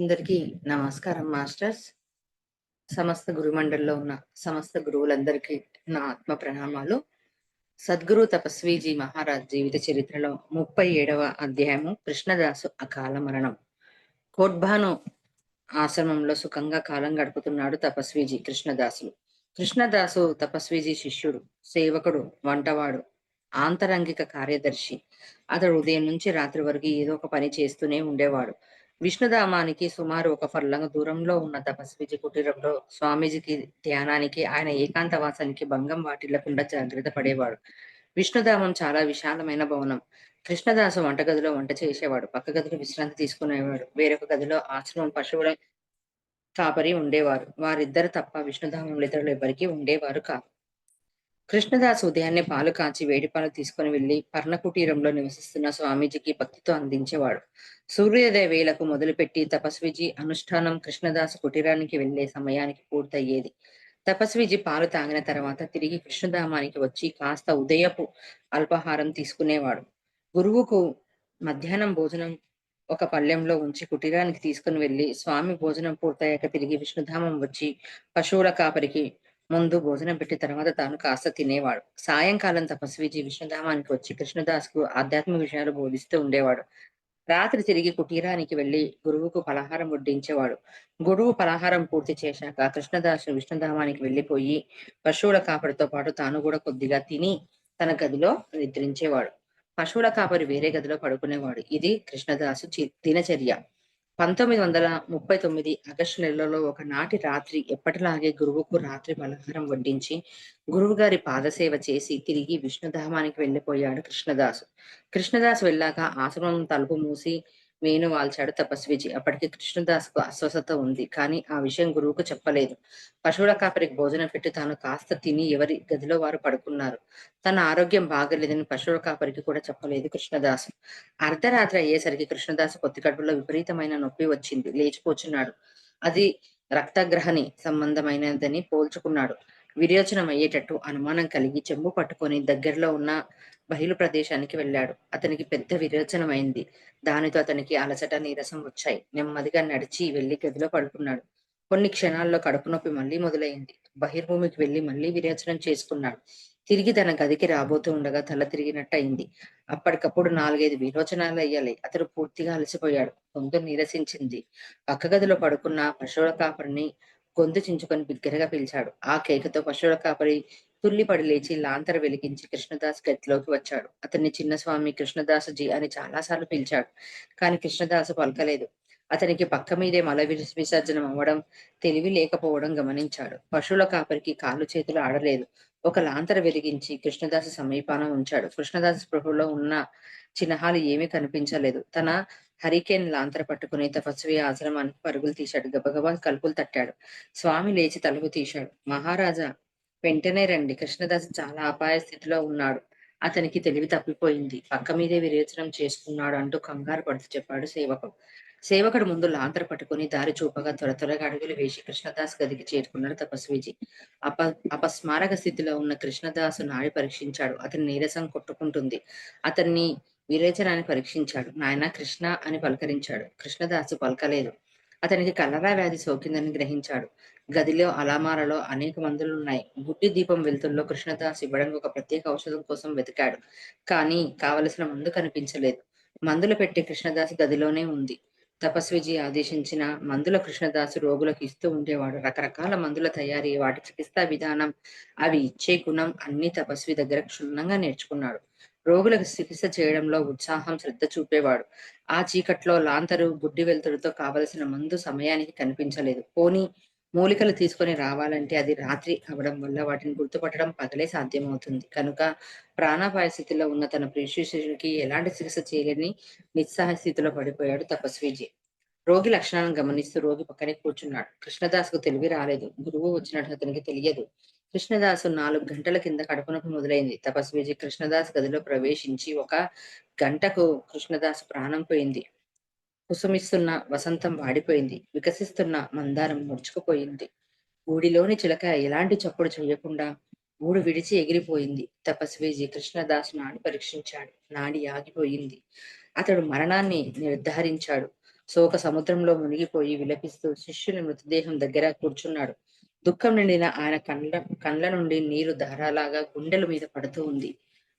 అందరికీ నమస్కారం మాస్టర్స్. సమస్త గురుమండలిలో ఉన్న సమస్త గురువులందరికీ నా ఆత్మ ప్రణామాలు. సద్గురు తపస్వీజీ మహారాజ్ జీవిత చరిత్రలో ముప్పై ఏడవ అధ్యాయము కృష్ణదాసు అకాల మరణం. కోట్భాను ఆశ్రమంలో సుఖంగా కాలం గడుపుతున్నాడు తపస్వీజీ కృష్ణదాసులు. కృష్ణదాసు తపస్వీజీ శిష్యుడు సేవకుడు వంటవాడు ఆంతరంగిక కార్యదర్శి. అతడు ఉదయం నుంచి రాత్రి వరకు ఏదో ఒక పని చేస్తూనే ఉండేవాడు. విష్ణుధామానికి సుమారు ఒక ఫర్లంగ దూరంలో ఉన్న తపస్విజీ కుటీరంలో స్వామీజీకి ధ్యానానికి ఆయన ఏకాంతవాసానికి భంగం వాటిల్లకుండా జాగ్రత్త పడేవాడు. విష్ణుధామం చాలా విశాలమైన భవనం. కృష్ణదాసు వంటగదిలో వంట చేసేవాడు. పక్క గదిలో విశ్రాంతి తీసుకునేవాడు. వేరొక గదిలో ఆశ్రమం పశువుల కాపరి ఉండేవారు. వారిద్దరు తప్ప విష్ణుధామంలో ఇతరులు ఎవరికీ ఉండేవారు కాదు. కృష్ణదాస్ ఉదయాన్నే పాలు కాచి వేడి పాలు తీసుకుని వెళ్ళి పర్ణకుటీరంలో నివసిస్తున్న స్వామీజీకి భక్తితో అందించేవాడు. సూర్యోదయ వేళకు మొదలుపెట్టి తపస్విజీ అనుష్ఠానం కృష్ణదాస్ కుటీరానికి వెళ్ళే సమయానికి పూర్తయ్యేది. తపస్విజీ పాలు తాగిన తర్వాత తిరిగి కృష్ణధామానికి వచ్చి కాస్త ఉదయపు అల్పాహారం తీసుకునేవాడు. గురువుకు మధ్యాహ్నం భోజనం ఒక పళ్ళెంలో ఉంచి కుటీరానికి తీసుకుని వెళ్ళి స్వామి భోజనం పూర్తయ్యాక తిరిగి విష్ణుధామం వచ్చి పశువుల కాపరికి ముందు భోజనం పెట్టి తర్వాత తాను కాస్త తినేవాడు. సాయంకాలం తపస్విజీ విష్ణుధామానికి వచ్చి కృష్ణదాస్కు ఆధ్యాత్మిక విషయాలు బోధిస్తూ ఉండేవాడు. రాత్రి తిరిగి కుటీరానికి వెళ్ళి గురువుకు పలహారం వడ్డించేవాడు. గురువు పలహారం పూర్తి చేశాక కృష్ణదాసు విష్ణుధామానికి వెళ్ళిపోయి పశువుల కాపరితో పాటు తాను కూడా కొద్దిగా తిని తన గదిలో నిద్రించేవాడు. పశువుల కాపరి వేరే గదిలో పడుకునేవాడు. ఇది కృష్ణదాసు దినచర్య. పంతొమ్మిది వందల ముప్పై తొమ్మిది ఆగస్టు నెలలో ఒకనాటి రాత్రి ఎప్పటిలాగే గురువుకు రాత్రి పలహారం వడ్డించి గురువు గారి పాదసేవ చేసి తిరిగి విష్ణుధామానికి వెళ్ళిపోయాడు కృష్ణదాసు. కృష్ణదాసు వెళ్ళాక ఆశ్రమం తలుపు మూసి వేణు వాల్చాడు తపస్విజీ. అప్పటికి కృష్ణదాస్కు అస్వస్థత ఉంది. కానీ ఆ విషయం గురువుకు చెప్పలేదు. పశువుల కాపరికి భోజనం పెట్టి తాను కాస్త తిని ఎవరి గదిలో వారు పడుకున్నారు. తన ఆరోగ్యం బాగలేదని పశువుల కాపరికి కూడా చెప్పలేదు కృష్ణదాసు. అర్ధరాత్రి అయ్యేసరికి కృష్ణదాసు పొత్తి కడుపులో విపరీతమైన నొప్పి వచ్చింది. లేచిపోచున్నాడు. అది రక్తగ్రహణి సంబంధమైనదని పోల్చుకున్నాడు. విరేచనం అయ్యేటట్టు అనుమానం కలిగి చెంబు పట్టుకొని దగ్గరలో ఉన్న బయలు ప్రదేశానికి వెళ్ళాడు. అతనికి పెద్ద విరోచనమైంది. అయింది దానితో అతనికి అలసట నీరసం వచ్చాయి. నెమ్మదిగా నడిచి వెళ్ళి గదిలో పడుకున్నాడు. కొన్ని క్షణాల్లో కడుపు నొప్పి మళ్ళీ మొదలైంది. బహిర్భూమికి వెళ్ళి మళ్ళీ విరేచనం చేసుకున్నాడు. తిరిగి తన గదికి రాబోతూ ఉండగా తల తిరిగినట్టు అయింది అప్పటికప్పుడు నాలుగైదు విరోచనాలు అయ్యాలి అతడు పూర్తిగా అలసిపోయాడు. గొంతు నీరసించింది. పక్క గదిలో పడుకున్న పశువుల కాపరిని గొంతు చించుకొని బిగ్గరగా పిలిచాడు. ఆ కేకతో పశువుల కాపరి తుల్లిపడి లేచి లాంతర వెలిగించి కృష్ణదాస్ గదిలోకి వచ్చాడు. అతన్ని చిన్నస్వామి కృష్ణదాసుజీ అని చాలాసార్లు పిలిచాడు కానీ కృష్ణదాసు పలకలేదు. అతనికి పక్క మీదే మల విసర్జనం అవ్వడం తెలివి లేకపోవడం గమనించాడు. పశువుల కాపరికి కాళ్ళు చేతులు ఆడలేదు. ఒక లాంతర వెలిగించి కృష్ణదాసు సమీపాన ఉంచాడు. కృష్ణదాసు స్పృహలో ఉన్న చిహ్నాలు ఏమీ కనిపించలేదు. తన హరికేన్ లాంతర పట్టుకుని తపస్వి ఆశ్రమానికి పరుగులు తీశాడు. గబగబా కలుపులు తట్టాడు. స్వామి లేచి తలుపు తీశాడు. మహారాజా వెంటనే రండి. కృష్ణదాస్ చాలా అపాయ స్థితిలో ఉన్నాడు. అతనికి తెలివి తప్పిపోయింది. పక్క మీదే విరేచనం చేసుకున్నాడు అంటూ కంగారు పడుతూ చెప్పాడు సేవకుడు. సేవకుడు ముందు లాంతర పట్టుకుని దారి చూపగా త్వర త్వరగా అడుగులు వేసి కృష్ణదాస్ గదికి చేరుకున్నాడు తపస్విజీ. అప అపస్మారక స్థితిలో ఉన్న కృష్ణదాసు నాడి పరీక్షించాడు. అతని నీరసం కొట్టుకుంటుంది. అతన్ని విరేచనాన్ని పరీక్షించాడు. నాయన కృష్ణ అని పలకరించాడు. కృష్ణదాసు పలకలేదు. అతనికి కలరా వ్యాధి సోకిందని గ్రహించాడు. గదిలో అలామారలో అనేక మందులు ఉన్నాయి గుడ్డి దీపం వెలుతుల్లో కృష్ణదాస్ ఇవ్వడానికి ఒక ప్రత్యేక ఔషధం కోసం వెతికాడు. కానీ కావలసిన మందు కనిపించలేదు. మందులు పెట్టి కృష్ణదాస్ గదిలోనే ఉంది. తపస్విజీ ఆదేశించిన మందుల కృష్ణదాసు రోగులకు ఇస్తూ ఉండేవాడు. రకరకాల మందుల తయారీ వాటి చికిత్సా విధానం అవి ఇచ్చే గుణం అన్ని తపస్వి దగ్గర క్షుణ్ణంగా నేర్చుకున్నాడు. రోగులకు చికిత్స చేయడంలో ఉత్సాహం శ్రద్ధ చూపేవాడు. ఆ చీకట్లో లాంతరు గుడ్డి వెలుతురుతో కావలసిన మందు సమయానికి కనిపించలేదు. పోనీ మూలికలు తీసుకొని రావాలంటే అది రాత్రి అవడం వల్ల వాటిని గుర్తుపట్టడం పగలే సాధ్యమవుతుంది. కనుక ప్రాణాపాయ స్థితిలో ఉన్న తన ప్రేషిషుడికి ఎలాంటి చికిత్స చేయలేని నిస్సహాయ స్థితిలో పడిపోయాడు తపస్విజీ రోగి లక్షణాలను గమనిస్తూ రోగి పక్కనే కూర్చున్నాడు. కృష్ణదాస్కు తెలివి రాలేదు. గురువు వచ్చినట్టు అతనికి తెలియదు. కృష్ణదాసు నాలుగు గంటల కింద కడుపునొప్పి మొదలైంది. తపస్విజీ కృష్ణదాస్ గదిలో ప్రవేశించి ఒక గంటకు కృష్ణదాసు ప్రాణం పోయింది. కుసుమిస్తున్న వసంతం వాడిపోయింది. వికసిస్తున్న మందారం ముడుచుకుపోయింది. ఊడిలోని చిలక ఎలాంటి చప్పుడు చేయకుండా ఊడు విడిచి ఎగిరిపోయింది. తపస్వీజీ కృష్ణదాస్ నాడి పరీక్షించాడు. నాడి ఆగిపోయింది. అతడు మరణాన్ని నిర్ధారించాడు. శోక సముద్రంలో మునిగిపోయి విలపిస్తూ శిష్యుని మృతదేహం దగ్గర కూర్చున్నాడు. దుఃఖం నిండిన ఆయన కండ్ల కండ్ల నుండి నీరు ధారాలాగా గుండెల మీద పడుతూ ఉంది.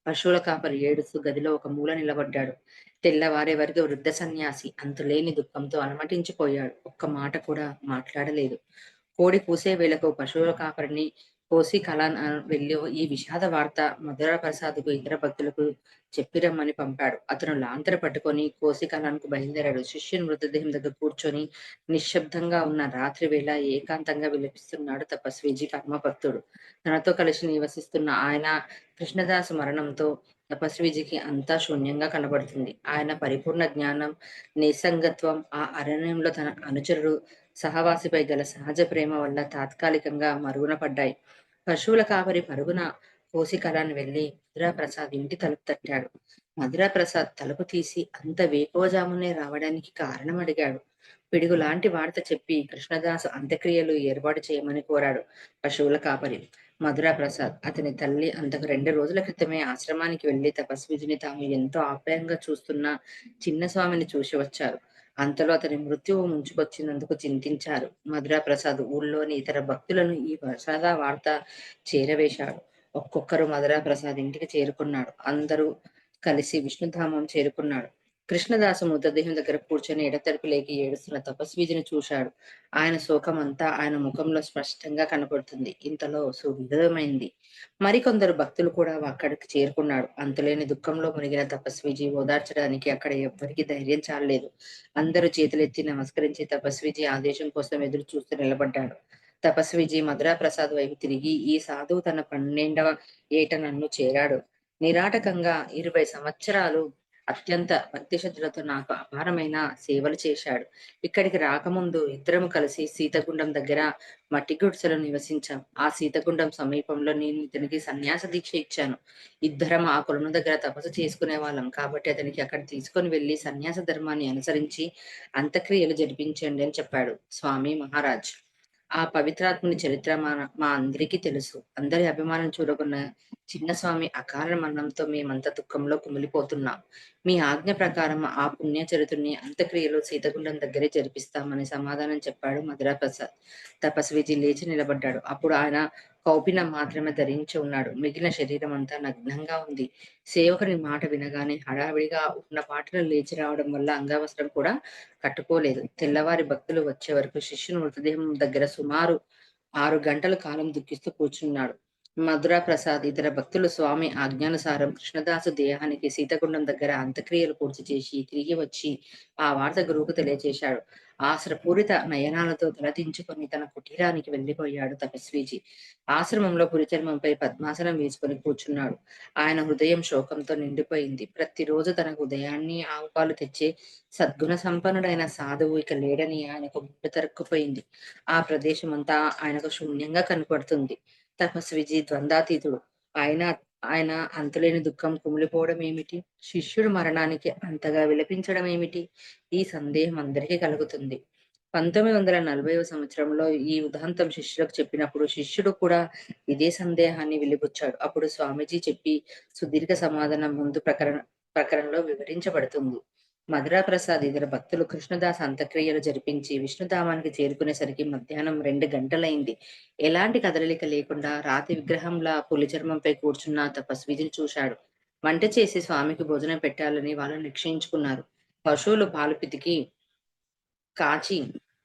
పశువుల కాపరి ఏడుస్తూ గదిలో ఒక మూల నిలబడ్డాడు. తెల్లవారే వరకు వృద్ధ సన్యాసి అంతులేని దుఃఖంతో అనుమతించిపోయాడు ఒక్క మాట కూడా మాట్లాడలేదు. కోడి పూసే వేళకు పశువుల కాపరిని కోసి కళాన్ వెళ్ళి ఈ విషాద వార్త మధుర ప్రసాద్కు ఇతర భక్తులకు చెప్పిరమ్మని పంపాడు. అతను లాంతర పట్టుకొని కోసి కళానికి బయలుదేరాడు. శిష్యుని మృతదేహం దగ్గర కూర్చొని నిశ్శబ్దంగా ఉన్న రాత్రి వేళ ఏకాంతంగా విలపిస్తున్నాడు తపస్వీజీ పరమభక్తుడు తనతో కలిసి నివసిస్తున్న ఆయన కృష్ణదాసు మరణంతో తపస్వీజీకి అంతా శూన్యంగా కనబడుతుంది. ఆయన పరిపూర్ణ జ్ఞానం నిసంగత్వం ఆ అరణ్యంలో తన అనుచరుడు సహవాసిపై గల సహజ ప్రేమ వల్ల తాత్కాలికంగా మరుగున పడ్డాయి పశువుల కాపరి పరుగున కోసికలాన్ని వెళ్ళి మధురాప్రసాద్ ఇంటి తలుపు తట్టాడు. మధురాప్రసాద్ తలుపు తీసి అంత వేకోజామునే రావడానికి కారణం అడిగాడు. పిడుగు లాంటి వార్త చెప్పి కృష్ణదాస్ అంత్యక్రియలు ఏర్పాటు చేయమని కోరాడు పశువుల కాపరి. మధురాప్రసాద్ అతని తల్లి అంతకు రెండు రోజుల క్రితమే ఆశ్రమానికి వెళ్ళి తపస్విజిని తాము ఎంతో ఆప్యాయంగా చూస్తున్న చిన్న స్వామిని చూసి వచ్చారు. అంతలో అతని మృత్యువు ముంచుకొచ్చినందుకు చింతించారు. మధురాప్రసాద్ ఊళ్ళోని ఇతర భక్తులను ఈ ప్రసాద వార్త చేరవేశాడు. ఒక్కొక్కరు మధురాప్రసాద్ ఇంటికి చేరుకున్నాడు. అందరూ కలిసి విష్ణుధామం చేరుకున్నాడు. కృష్ణదాసు మృతదేహం దగ్గర కూర్చొని ఎడతెరపు లేకి ఏడుస్తున్న తపస్వీజిని చూశాడు. ఆయన శోకం అంతా ఆయన ముఖంలో స్పష్టంగా కనపడుతుంది. ఇంతలో సువిధమైంది. మరికొందరు భక్తులు కూడా అక్కడికి చేరుకున్నాడు. అంతులేని దుఃఖంలో మునిగిన తపస్వీజీ ఓదార్చడానికి అక్కడ ఎవ్వరికి ధైర్యం చాలలేదు. అందరూ చేతులెత్తి నమస్కరించి తపస్వీజీ ఆదేశం కోసం ఎదురు చూస్తూ నిలబడ్డాడు. తపస్విజీ మధురాప్రసాద్ వైపు తిరిగి ఈ సాధువు తన పన్నెండవ ఏట నన్ను చేరాడు. నిరాటకంగా ఇరవై సంవత్సరాలు అత్యంత భక్తి శ్రద్ధలతో నాకు అపారమైన సేవలు చేశాడు. ఇక్కడికి రాకముందు ఇద్దరము కలిసి సీతగుండం దగ్గర మట్టి గుడిసెలో నివసించాం. ఆ సీతగుండం సమీపంలో నేను ఇతనికి సన్యాస దీక్ష ఇచ్చాను. ఇద్దరం ఆ కులం దగ్గర తపస్సు చేసుకునే వాళ్ళం. కాబట్టి అతనికి అక్కడ తీసుకొని వెళ్ళి సన్యాస ధర్మాన్ని అనుసరించి అంత్యక్రియలు జరిపించండి అని చెప్పాడు స్వామి మహారాజ్. ఆ పవిత్రాత్ముని చరిత్ర మా మా అందరికీ తెలుసు. అందరి అభిమానం చూడకున్న చిన్నస్వామి అకారణ మరణంతో మేమంతా దుఃఖంలో కుమిలిపోతున్నాం. మీ ఆజ్ఞ ప్రకారం ఆ పుణ్య చరిత్రని అంత్యక్రియలో సీతగుండం దగ్గరే జరిపిస్తామని సమాధానం చెప్పాడు మధురా ప్రసాద్ తపస్విజీ లేచి నిలబడ్డాడు. అప్పుడు ఆయన కౌపిన మాత్రమే ధరించి ఉన్నాడు. మిగిలిన శరీరం అంతా నగ్నంగా ఉంది. సేవకుని మాట వినగానే హడావిడిగా ఉన్న పాటలు లేచి రావడం వల్ల అంగవస్త్రం కూడా కట్టుకోలేదు. తెల్లవారి భక్తులు వచ్చే వరకు శిష్యుని మృతదేహం దగ్గర సుమారు ఆరు గంటల కాలం దుఃఖిస్తూ కూర్చున్నాడు. మధురా ప్రసాద్ ఇతర భక్తులు స్వామి ఆజ్ఞానుసారం కృష్ణదాసు దేహానికి సీతకుండం దగ్గర అంత్యక్రియలు పూర్తి చేసి తిరిగి వచ్చి ఆ వార్త గురువుకు తెలియజేశాడు ఆశ్రపూరిత నయనాలతో తలదించుకొని తన కుటీరానికి వెళ్ళిపోయాడు తపస్వీజీ. ఆశ్రమంలో పురిచర్మంపై పద్మాసనం వేసుకొని కూర్చున్నాడు. ఆయన హృదయం శోకంతో నిండిపోయింది. ప్రతిరోజు తన ఉదయాన్ని ఆవుపాలు తెచ్చే సద్గుణ సంపన్నుడైన సాధువు ఇక లేడని ఆయనకు గుడ్డ తరుక్కుపోయింది. ఆ ప్రదేశం అంతా ఆయనకు శూన్యంగా కనపడుతుంది. తపస్విజీ ద్వందాతీతుడు. ఆయన ఆయన అంతులేని దుఃఖం కుమిలిపోవడం ఏమిటి? శిష్యుడు మరణానికి అంతగా విలపించడం ఏమిటి? ఈ సందేహం అందరికీ కలుగుతుంది. పంతొమ్మిది వందల నలభైవ సంవత్సరంలో ఈ ఉదాంతం శిష్యులకు చెప్పినప్పుడు శిష్యుడు కూడా ఇదే సందేహాన్ని వెలిబుచ్చాడు. అప్పుడు స్వామీజీ చెప్పి సుదీర్ఘ సమాధానం ముందు ప్రకరణ ప్రకరణలో వివరించబడుతుంది. మధురాప్రసాద్ ఇతర భక్తులు కృష్ణదాస్ అంత్యక్రియలు జరిపించి విష్ణుధామానికి చేరుకునేసరికి మధ్యాహ్నం రెండు గంటలైంది. ఎలాంటి కదలిక లేకుండా రాతి విగ్రహంలా పులి చర్మంపై కూర్చున్న తపస్విజులు చూశాడు. వంట చేసి స్వామికి భోజనం పెట్టాలని వాళ్ళు నిశ్చయించుకున్నారు. పశువులు పాలు పితికి కాచి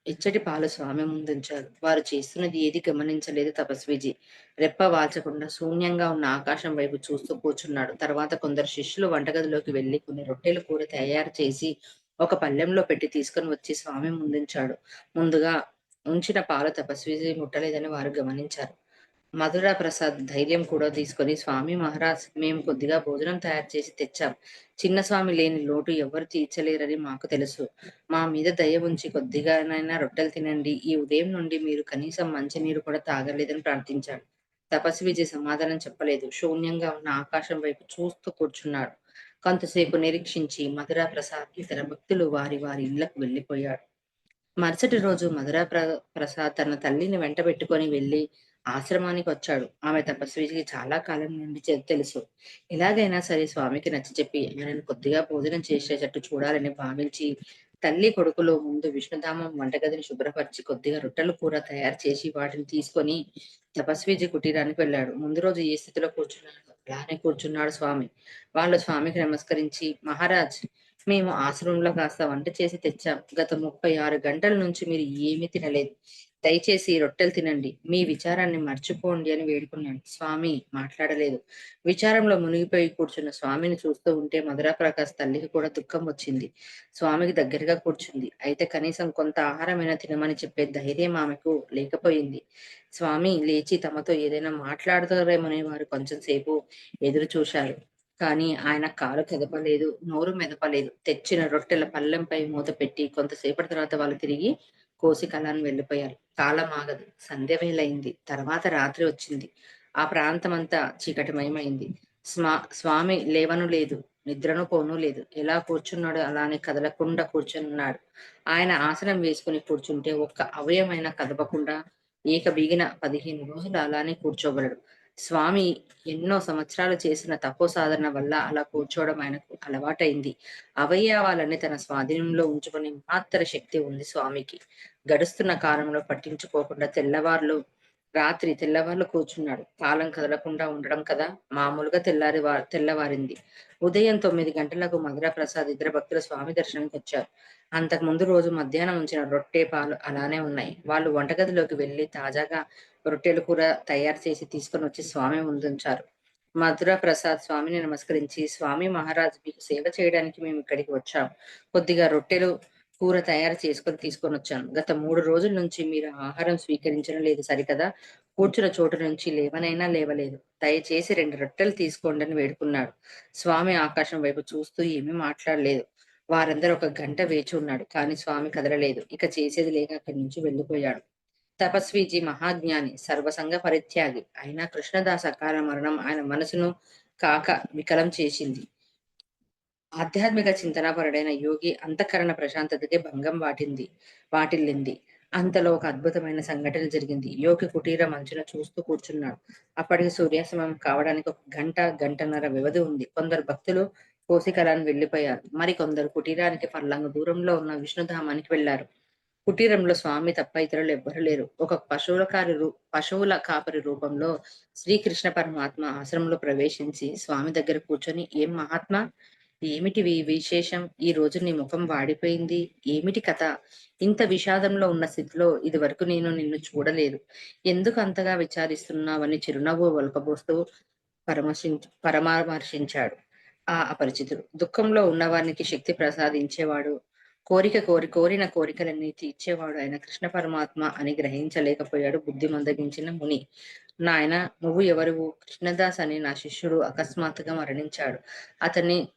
ఇచ్చటి పాలు స్వామి ముందుంచారు. వారు చేస్తున్నది ఏది గమనించలేదు తపస్విజీ. రెప్ప వాల్చకుండా శూన్యంగా ఉన్న ఆకాశం వైపు చూస్తూ కూర్చున్నాడు. తర్వాత కొందరు శిష్యులు వంటగదిలోకి వెళ్ళి కొన్ని రొట్టెలు కూర తయారు చేసి ఒక పల్లెంలో పెట్టి తీసుకొని వచ్చి స్వామి ముందుంచాడు. ముందుగా ఉంచిన పాలు తపస్విజీ ముట్టలేదని వారు గమనించారు. మధుర ప్రసాద్ ధైర్యం కూడా తీసుకొని స్వామి మహారాజ్ మేము కొద్దిగా భోజనం తయారు చేసి తెచ్చాం. చిన్న స్వామి లేని లోటు ఎవరు తీర్చలేరని మాకు తెలుసు. మా మీద దయ ఉంచి కొద్దిగానైనా రొట్టెలు తినండి. ఈ ఉదయం నుండి మీరు కనీసం మంచినీరు కూడా తాగలేదని ప్రార్థించాడు. తపస్వి విజయ్ సమాధానం చెప్పలేదు. శూన్యంగా ఉన్న ఆకాశం వైపు చూస్తూ కూర్చున్నాడు. కొంతసేపు నిరీక్షించి మధురా ప్రసాద్ ఇతర భక్తులు వారి వారి ఇళ్ళకు వెళ్ళిపోయాడు. మరుసటి రోజు మధురా ప్ర ప్రసాద్ తన తల్లిని వెంట పెట్టుకొని ఆశ్రమానికి వచ్చాడు ఆమె తపస్వికి చాలా కాలం నుండి తెలుసు. ఎలాగైనా సరే స్వామికి నచ్చ చెప్పి ఆయనను కొద్దిగా భోజనం చేసేటట్టు చూడాలని భావించి తల్లి కొడుకులు ముందు విష్ణుధామం వంటగదిని శుభ్రపరిచి కొద్దిగా రొట్టెలు కూర తయారు చేసి వాటిని తీసుకొని తపస్వీజీ కుటీరానికి వెళ్ళాడు. ముందు రోజు ఏ స్థితిలో కూర్చున్నాడు అలానే కూర్చున్నాడు స్వామి. వాళ్ళు స్వామికి నమస్కరించి మహారాజ్ మేము ఆశ్రమంలో కాస్త వంట చేసి తెచ్చాం. గత ముప్పై ఆరు గంటల నుంచి మీరు ఏమీ తినలేదు. దయచేసి రొట్టెలు తినండి. మీ విచారాన్ని మర్చిపోండి అని వేడుకున్నాడు స్వామి మాట్లాడలేదు. విచారంలో మునిగిపోయి కూర్చున్న స్వామిని చూస్తూ ఉంటే మధురా ప్రకాశ్ తల్లికి కూడా దుఃఖం వచ్చింది. స్వామికి దగ్గరగా కూర్చుంది. అయితే కనీసం కొంత ఆహారమైనా తినమని చెప్పే ధైర్యం ఆమెకు లేకపోయింది. స్వామి లేచి తమతో ఏదైనా మాట్లాడతారేమనే వారు కొంచెం సేపు ఎదురు చూశారు. కానీ ఆయన కాలు కదపలేదు నోరు మెదపలేదు. తెచ్చిన రొట్టెల పల్లెంపై మూత పెట్టి కొంతసేపటి తర్వాత వాళ్ళు తిరిగి కోసి కళాన్ని వెళ్ళిపోయారు. కాలం ఆగదు. సంధ్య వేలైంది తర్వాత రాత్రి వచ్చింది. ఆ ప్రాంతం అంతా చీకటిమయమైంది. స్వా స్వామి లేవను లేదు. నిద్రను పోను లేదు. ఎలా కూర్చున్నాడు అలానే కదలకుండా కూర్చున్నాడు. ఆయన ఆసనం వేసుకుని కూర్చుంటే ఒక్క అవయమైన కదపకుండా ఏక బిగిన పదిహేను రోజులు అలానే కూర్చోగలడు. స్వామి ఎన్నో సంవత్సరాలు చేసిన తపో సాధన వల్ల అలా కూర్చోవడం ఆయనకు అలవాటైంది. అవయవాలన్నీ తన స్వాధీనంలో ఉంచుకునే మాత్ర శక్తి ఉంది స్వామికి. గడుస్తున్న కాలంలో పట్టించుకోకుండా తెల్లవార్లు రాత్రి తెల్లవార్లు కూర్చున్నాడు. కాలం కదలకుండా ఉండడం కదా మామూలుగా తెల్లారి తెల్లవారింది. ఉదయం తొమ్మిది గంటలకు మధురా ప్రసాద్ ఇద్దరు భక్తులు స్వామి దర్శనానికి వచ్చారు. అంతకు ముందు రోజు మధ్యాహ్నం ఉంచిన రొట్టె పాలు అలానే ఉన్నాయి. వాళ్ళు వంటగదిలోకి వెళ్ళి తాజాగా రొట్టెలు కూర తయారు చేసి తీసుకొని వచ్చి స్వామి ముందుంచారు. మధుర ప్రసాద్ స్వామిని నమస్కరించి స్వామి మహారాజ్ మీకు సేవ చేయడానికి మేము ఇక్కడికి వచ్చాం కొద్దిగా రొట్టెలు కూర తయారు చేసుకొని తీసుకొని వచ్చాను. గత మూడు రోజుల నుంచి మీరు ఆహారం స్వీకరించడం లేదు సరికదా? కూర్చున్న చోటు నుంచి లేవనైనా లేవలేదు. దయచేసి రెండు రొట్టెలు తీసుకోండి అని వేడుకున్నాడు. స్వామి ఆకాశం వైపు చూస్తూ ఏమీ మాట్లాడలేదు. వారందరూ ఒక గంట వేచి ఉన్నాడు కానీ స్వామి కదలలేదు. ఇక చేసేది లేక అక్కడి నుంచి వెళ్ళిపోయాడు. తపస్వీజీ మహాజ్ఞాని సర్వసంగ పరిత్యాగి అయినా కృష్ణదాస్ అకాల మరణం ఆయన మనసును కాక వికలం చేసింది. ఆధ్యాత్మిక చింతనాపరుడైన యోగి అంతఃకరణ ప్రశాంతతకి భంగం వాటింది వాటిల్లింది. అంతలో ఒక అద్భుతమైన సంఘటన జరిగింది. యోగి కుటీర మంచున చూస్తూ కూర్చున్నాడు. అప్పటికి సూర్యాస్తమయం కావడానికి ఒక గంట గంటన్నర వ్యవధి ఉంది. కొందరు భక్తులు కోసికలాన్ని వెళ్ళిపోయారు మరి కొందరు కుటీరానికి పర్లంగ దూరంలో ఉన్న విష్ణుధామానికి వెళ్ళారు కుటీరంలో స్వామి తప్ప ఇతరులు ఎవ్వరు లేరు. ఒక పశువుల కారి రూ పశువుల కాపరి రూపంలో శ్రీకృష్ణ పరమాత్మ ఆశ్రమంలో ప్రవేశించి స్వామి దగ్గర కూర్చొని ఏం మహాత్మా ఏమిటివి విశేషం? ఈ రోజు నీ ముఖం వాడిపోయింది. ఏమిటి కథ? ఇంత విషాదంలో ఉన్న స్థితిలో ఇది వరకు నేను నిన్ను చూడలేదు. ఎందుకు అంతగా విచారిస్తున్నావని చిరునవ్వు ఒలకబోస్తూ పరమర్శి పరామర్శించాడు ఆ అపరిచితుడు. దుఃఖంలో ఉన్నవారికి శక్తి ప్రసాదించేవాడు. కోరిక కోరి కోరిన కోరికలన్నీ తీర్చేవాడు ఆయన కృష్ణ పరమాత్మ అని గ్రహించలేకపోయాడు బుద్ధి మందగించిన ముని. నాయన నువ్వు ఎవరు కృష్ణదాస్ అని నా శిష్యుడు అకస్మాత్తుగా మరణించాడు. అతన్ని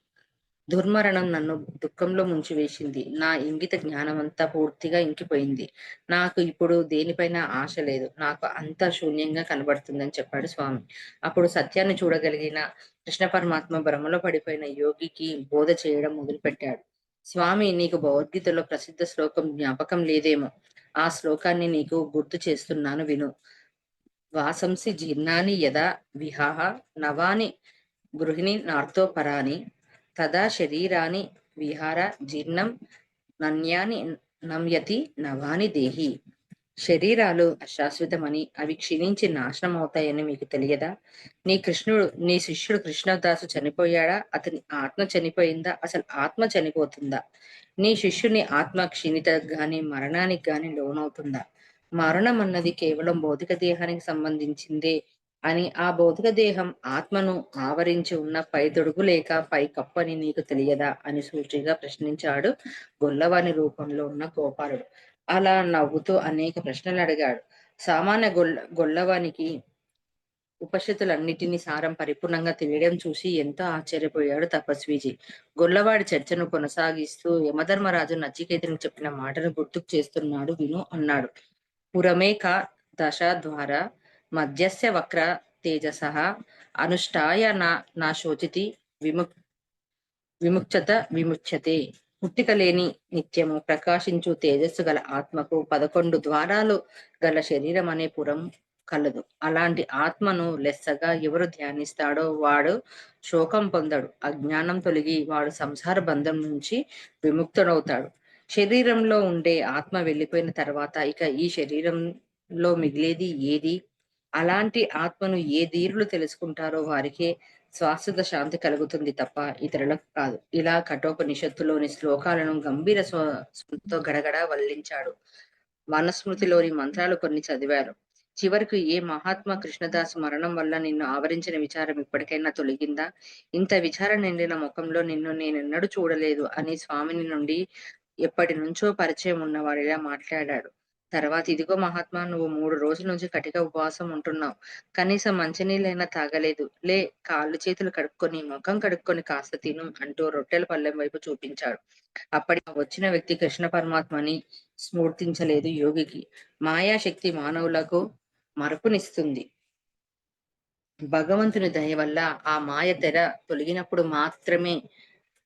దుర్మరణం నన్ను దుఃఖంలో ముంచివేసింది నా ఇంగిత జ్ఞానం అంతా పూర్తిగా ఇంకిపోయింది. నాకు ఇప్పుడు దేనిపైన ఆశ లేదు. నాకు అంతా శూన్యంగా కనబడుతుందని చెప్పాడు స్వామి. అప్పుడు సత్యాన్ని చూడగలిగిన కృష్ణ పరమాత్మ భ్రమలో పడిపోయిన యోగికి బోధ చేయడం మొదలుపెట్టాడు. స్వామి నీకు భగవద్గీతలో ప్రసిద్ధ శ్లోకం జ్ఞాపకం లేదేమో. ఆ శ్లోకాన్ని నీకు గుర్తు చేస్తున్నాను విను. వాసంసి జీర్ణాని యదా విహాహ నవాని గృహిణి నార్తో పరాని తదా శరీరాని విహార జీర్ణం నన్యాని నమ్యతి నవాని దేహి. శరీరాలు అశాశ్వతమని అవి క్షీణించి నాశనం అవుతాయని మీకు తెలియదా? నీ కృష్ణుడు నీ శిష్యుడు కృష్ణదాసు చనిపోయాడా? అతని ఆత్మ చనిపోయిందా? అసలు ఆత్మ చనిపోతుందా? నీ శిష్యుని ఆత్మ క్షీణిత గాని మరణానికి గాని లోనవుతుందా? మరణం అన్నది కేవలం భౌతిక దేహానికి సంబంధించిందే. అని ఆ భౌతిక దేహం ఆత్మను ఆవరించి ఉన్న పై తొడుగు లేక పై కప్పని నీకు తెలియదా అని సూచిగా ప్రశ్నించాడు గొల్లవాని రూపంలో ఉన్న గోపాలుడు. అలా నవ్వుతూ అనేక ప్రశ్నలు అడిగాడు. సామాన్య గొల్ల గొల్లవానికి ఉపనిషత్తులన్నిటినీ సారం పరిపూర్ణంగా తెలియడం చూసి ఎంతో ఆశ్చర్యపోయాడు తపస్వీజీ. గొల్లవాడి చర్చను కొనసాగిస్తూ యమధర్మరాజు నచికేతునికి చెప్పిన మాటను గుర్తుకు చేస్తున్నాడు విను అన్నాడు. పురమేక దశ ద్వారా మధ్యస్య వక్ర తేజస అనుష్ఠాయ నా నా శోచితి విముక్ విముక్షత విముచ్యతే. పుట్టిక లేని నిత్యము ప్రకాశించు తేజస్సు గల ఆత్మకు పదకొండు ద్వారాలు గల శరీరం అనే పురం కలదు. అలాంటి ఆత్మను లెస్సగా ఎవరు ధ్యానిస్తాడో వాడు శోకం పొందడు. అజ్ఞానం తొలగి వాడు సంసార బంధం నుంచి విముక్తుడవుతాడు. శరీరంలో ఉండే ఆత్మ వెళ్ళిపోయిన తర్వాత ఇక ఈ శరీరంలో మిగిలేది ఏది? అలాంటి ఆత్మను ఏ ధీరులు తెలుసుకుంటారో వారికే శాశ్వత శాంతి కలుగుతుంది తప్ప ఇతరులకు కాదు. ఇలా కఠోపనిషత్తులోని శ్లోకాలను గంభీర స్వతో గడగడ వల్లించాడు. మనస్మృతిలోని మంత్రాలు కొన్ని చదివారు. చివరకు ఏ మహాత్మా కృష్ణదాస్ మరణం వల్ల నిన్ను ఆవరించిన విచారం ఇప్పటికైనా తొలగిందా? ఇంత విచారం నిండిన ముఖంలో నిన్ను నేనెన్నడూ చూడలేదు అని స్వామిని నుండి ఎప్పటి నుంచో పరిచయం ఉన్నవాడిలా మాట్లాడాడు. తర్వాత ఇదిగో మహాత్మా నువ్వు మూడు రోజుల నుంచి కటిక ఉపవాసం ఉంటున్నావు. కనీసం మంచినీళ్ళైనా తాగలేదు. లే కాళ్ళు చేతులు కడుక్కొని ముఖం కడుక్కొని కాస్త తిను అంటూ రొట్టెల పల్లెం వైపు చూపించాడు. అప్పటి వచ్చిన వ్యక్తి కృష్ణ పరమాత్మని స్మూర్తించలేదు యోగికి. మాయాశక్తి మానవులకు మరపునిస్తుంది. భగవంతుని దయ వల్ల ఆ మాయ తెర తొలగినప్పుడు మాత్రమే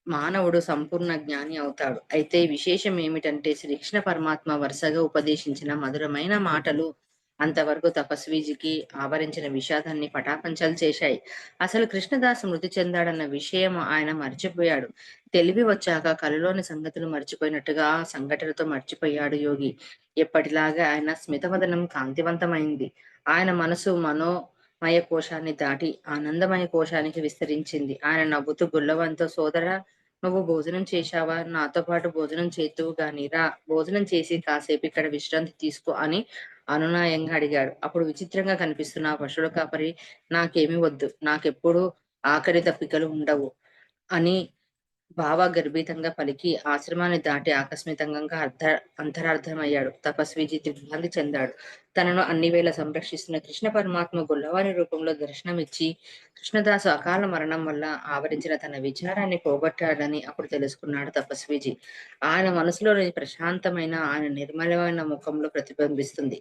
మానవుడు సంపూర్ణ జ్ఞాని అవుతాడు. అయితే విశేషం ఏమిటంటే శ్రీకృష్ణ పరమాత్మ వరుసగా ఉపదేశించిన మధురమైన మాటలు అంతవరకు తపస్వీజికి ఆవరించిన విషాదాన్ని పటాపంచాలు చేశాయి. అసలు కృష్ణదాస్ మృతి చెందాడన్న విషయం ఆయన మర్చిపోయాడు. తెలివి వచ్చాక కలలోని సంగతులు మర్చిపోయినట్టుగా సంఘటనతో మర్చిపోయాడు యోగి. ఎప్పటిలాగా ఆయన స్మితవదనం కాంతివంతమైంది. ఆయన మనసు మనో మయ కోశాన్ని దాటి ఆనందమయ కోశానికి విస్తరించింది. ఆయన నవ్వుతూ గుల్లవంతో సోదర నువ్వు భోజనం చేశావా? నాతో పాటు భోజనం చేతువు గాని రా. భోజనం చేసి కాసేపు ఇక్కడ విశ్రాంతి తీసుకో అని అనునాయంగా అడిగాడు. అప్పుడు విచిత్రంగా కనిపిస్తున్న పశువుల కాపరి నాకేమి వద్దు. నాకెప్పుడు ఆఖరి తప్పికలు ఉండవు అని బావ గర్భితంగా పలికి ఆశ్రమాన్ని దాటి ఆకస్మికంగా అర్థ అంతరార్థమయ్యాడు. తపస్విజీ దిగ్భ్రాంతి చెందాడు. తనను అన్ని వేళ సంరక్షిస్తున్న కృష్ణ పరమాత్మ గుల్లవారి రూపంలో దర్శనమిచ్చి కృష్ణదాసు అకాల మరణం వల్ల ఆవరించిన తన విచారాన్ని పోగొట్టాడని అప్పుడు తెలుసుకున్నాడు తపస్విజి. ఆయన మనసులోని ప్రశాంతమైన ఆయన నిర్మలమైన ముఖంలో ప్రతిబింబిస్తుంది.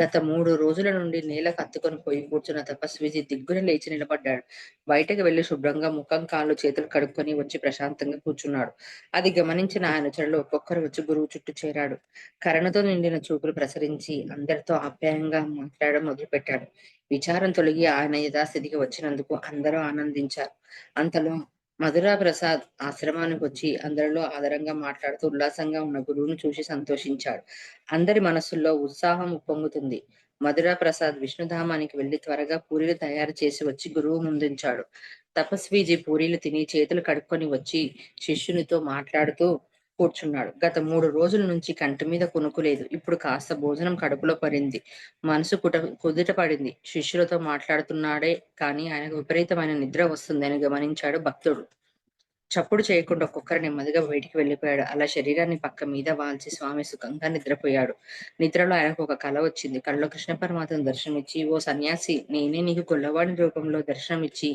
గత మూడు రోజుల నుండి నేల కత్తుకొని పోయి కూర్చున్న తపస్విజి దిగ్గున లేచి నిలబడ్డాడు. బయటకు వెళ్ళి శుభ్రంగా ముఖం కాళ్ళు చేతులు కడుక్కొని వచ్చి ప్రశాంతంగా కూర్చున్నాడు. అది గమనించిన ఆయన చెడులో ఒక్కొక్కరు వచ్చి గురువు చుట్టూ చేరాడు. కరణతో నిండిన చూపులు ప్రసరించి అందరితో ఆప్యాయంగా మాట్లాడడం మొదలుపెట్టాడు. విచారం తొలగి ఆయన యథాస్థితికి వచ్చినందుకు అందరూ ఆనందించారు. అంతలో మధురా ప్రసాద్ ఆశ్రమానికి వచ్చి అందరిలో ఆదరంగా మాట్లాడుతూ ఉల్లాసంగా ఉన్న గురువును చూసి సంతోషించాడు. అందరి మనసుల్లో ఉత్సాహం ఉప్పొంగుతుంది. మధురా ప్రసాద్ విష్ణుధామానికి వెళ్ళి త్వరగా పూరీలు తయారు చేసి వచ్చి గురువు ముందుంచాడు. తపస్వీజీ పూరీలు తిని చేతులు కడుక్కొని వచ్చి శిష్యునితో మాట్లాడుతూ కూర్చున్నాడు. గత మూడు రోజుల నుంచి కంటి మీద కొనుక్కులేదు ఇప్పుడు కాస్త భోజనం కడుపులో పడింది. మనసు కుట కుదుట పడింది. శిష్యులతో మాట్లాడుతున్నాడే కానీ ఆయనకు విపరీతమైన నిద్ర వస్తుందని గమనించాడు భక్తుడు. చప్పుడు చేయకుండా ఒక్కొక్కరు నెమ్మదిగా బయటికి వెళ్ళిపోయాడు. అలా శరీరాన్ని పక్క మీద వాల్చి స్వామి సుఖంగా నిద్రపోయాడు. నిద్రలో ఆయనకు ఒక కళ వచ్చింది. కళ్ళలో కృష్ణ పరమాత్మ దర్శనమిచ్చి ఓ సన్యాసి నేనే నీకు గొల్లవాడి రూపంలో దర్శనమిచ్చి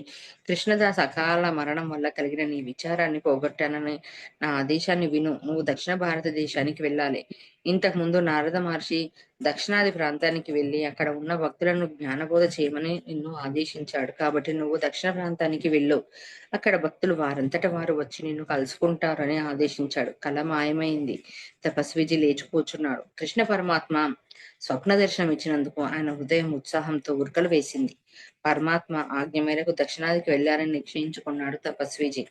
కృష్ణదాస్ అకాల మరణం వల్ల కలిగిన నీ విచారాన్ని పోగొట్టానని నా ఆదేశాన్ని విను. నువ్వు దక్షిణ భారతదేశానికి వెళ్ళాలి. ఇంతకు ముందు నారద మహర్షి దక్షిణాది ప్రాంతానికి వెళ్ళి అక్కడ ఉన్న భక్తులను జ్ఞానబోధ చేయమని నిన్ను ఆదేశించాడు. కాబట్టి నువ్వు దక్షిణ ప్రాంతానికి వెళ్ళు. అక్కడ భక్తులు వారంతట వారు వచ్చి నిన్ను కలుసుకుంటారని ఆదేశించాడు. కళ మాయమైంది. తపస్విజి లేచి కూర్చున్నాడు. కృష్ణ పరమాత్మ స్వప్న దర్శనం ఇచ్చినందుకు ఆయన హృదయం ఉత్సాహంతో ఉరకలు వేసింది. పరమాత్మ ఆజ్ఞ మేరకు దక్షిణాదికి వెళ్ళారని నిశ్చయించుకున్నాడు తపస్విజీ.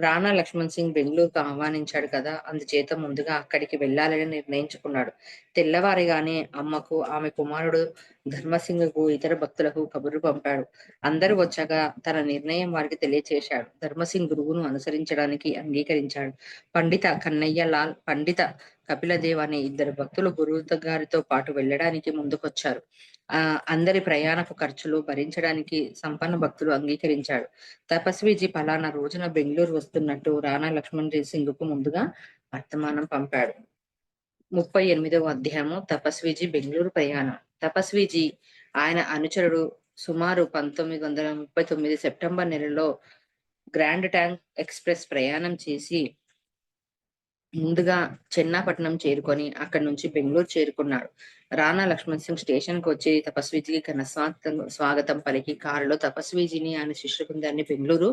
రాణా లక్ష్మణ్ సింగ్ బెంగళూరుకు ఆహ్వానించాడు కదా అందుచేత ముందుగా అక్కడికి వెళ్ళాలని నిర్ణయించుకున్నాడు. తెల్లవారిగానే అమ్మకు ఆమె కుమారుడు ధర్మసింగ్కు ఇతర భక్తులకు కబురు పంపాడు. అందరూ వచ్చాక తన నిర్ణయం వారికి తెలియచేశాడు. ధర్మసింగ్ గురువును అనుసరించడానికి అంగీకరించాడు. పండిత కన్నయ్య లాల్ పండిత కపిలదేవ్ అనే ఇద్దరు భక్తులు గురువు గారితో పాటు వెళ్ళడానికి ముందుకొచ్చారు. ఆ అందరి ప్రయాణపు ఖర్చులు భరించడానికి సంపన్న భక్తులు అంగీకరించాడు. తపస్విజీ పలానా రోజున బెంగళూరు వస్తున్నట్టు రాణా లక్ష్మణ్ సింగ్కు ముందుగా వర్తమానం పంపాడు. ముప్పై ఎనిమిదవ అధ్యాయము తపస్విజీ బెంగళూరు ప్రయాణం. తపస్విజీ. ఆయన అనుచరుడు సుమారు పంతొమ్మిది వందల ముప్పై తొమ్మిది సెప్టెంబర్ నెలలో గ్రాండ్ ట్యాంక్ ఎక్స్ప్రెస్ ప్రయాణం చేసి ముందుగా చెన్నాపట్నం చేరుకొని అక్కడి నుంచి బెంగళూరు చేరుకున్నాడు. రాణా లక్ష్మణ్ సింగ్ స్టేషన్కు వచ్చి తపస్విజికి ఘన స్వాగతం స్వాగతం పలికి కారులో తపస్విజిని ఆయన శిష్యుకుందాన్ని బెంగళూరు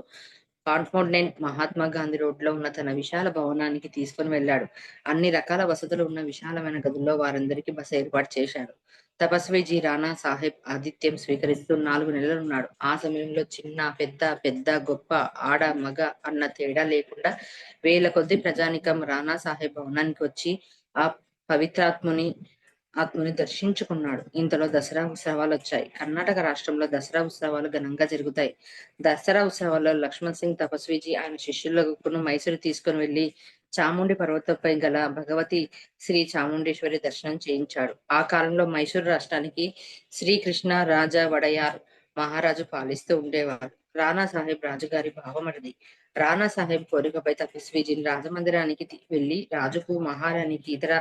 కాన్ఫోర్డెంట్ మహాత్మా గాంధీ రోడ్లో ఉన్న తన విశాల భవనానికి తీసుకుని వెళ్ళాడు. అన్ని రకాల వసతులు ఉన్న విశాలమైన గదుల్లో వారందరికీ బస ఏర్పాటు చేశాడు. తపస్విజీ రాణా సాహెబ్ ఆతిథ్యం స్వీకరిస్తూ నాలుగు నెలలు ఉన్నాడు. ఆ సమయంలో చిన్న పెద్ద పెద్ద గొప్ప ఆడ మగ అన్న తేడా లేకుండా వేల కొద్ది ప్రజానికం రాణా సాహెబ్ భవనానికి వచ్చి ఆ పవిత్రాత్ముని ఆత్మని దర్శించుకున్నాడు. ఇంతలో దసరా ఉత్సవాలు వచ్చాయి. కర్ణాటక రాష్ట్రంలో దసరా ఉత్సవాలు ఘనంగా జరుగుతాయి. దసరా ఉత్సవాల్లో లక్ష్మణ్ సింగ్ తపస్విజీ ఆయన శిష్యులకు మైసూరు తీసుకుని వెళ్ళి చాముండి పర్వతంపై గల భగవతి శ్రీ చాముండేశ్వరి దర్శనం చేయించాడు. ఆ కాలంలో మైసూరు రాష్ట్రానికి శ్రీకృష్ణ రాజా వడయార్ మహారాజు పాలిస్తూ ఉండేవారు. రాణా సాహెబ్ రాజుగారి భావమడిది రాణా సాహెబ్ కోరికపై తపస్వీజీని రాజమందిరానికి వెళ్ళి రాజుకు మహారాణికి ఇతర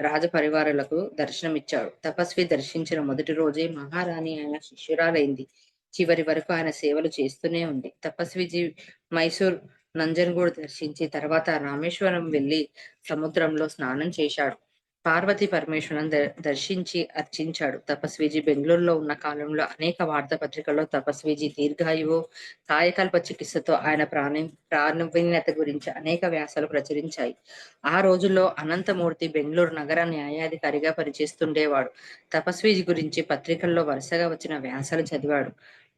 రాజ పరివారులకు దర్శనమిచ్చాడు. తపస్వి దర్శించిన మొదటి రోజే మహారాణి ఆయన శిష్యురాలైంది. చివరి వరకు ఆయన సేవలు చేస్తూనే ఉంది. తపస్విజీ మైసూర్ నంజన్గూడ్ దర్శించి తర్వాత రామేశ్వరం వెళ్ళి సముద్రంలో స్నానం చేశాడు. పార్వతి పరమేశ్వరం దర్శించి అర్చించాడు. తపస్వీజీ బెంగళూరులో ఉన్న కాలంలో అనేక వార్తాపత్రికల్లో తపస్వీజీ దీర్ఘాయువు కాయకల్ప చికిత్సతో ఆయన ప్రాణ ప్రాణవీణ్యత గురించి అనేక వ్యాసాలు ప్రచురించాయి. ఆ రోజుల్లో అనంతమూర్తి బెంగళూరు నగర న్యాయాధికారిగా పనిచేస్తుండేవాడు. తపస్వీజీ గురించి పత్రికల్లో వరుసగా వచ్చిన వ్యాసాలు చదివాడు.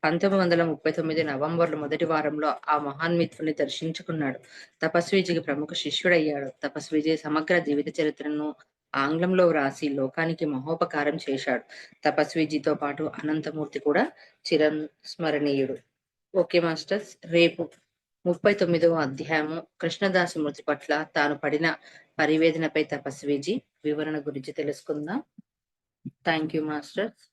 పంతొమ్మిది వందల ముప్పై తొమ్మిది నవంబర్ మొదటి వారంలో ఆ మహాన్మిత్వుని దర్శించుకున్నాడు. తపస్వీజీకి ప్రముఖ శిష్యుడయ్యాడు. తపస్వీజీ సమగ్ర జీవిత చరిత్రను ఆంగ్లంలో వ్రాసి లోకానికి మహోపకారం చేశాడు. తపస్విజీతో పాటు అనంతమూర్తి కూడా చిరస్మరణీయుడు. ఓకే మాస్టర్స్ రేపు ముప్పై తొమ్మిదవ అధ్యాయము. కృష్ణదాసు మృతి పట్ల తాను పడిన పరివేదనపై తపస్విజీ వివరణ గురించి తెలుసుకుందాం. Thank you masters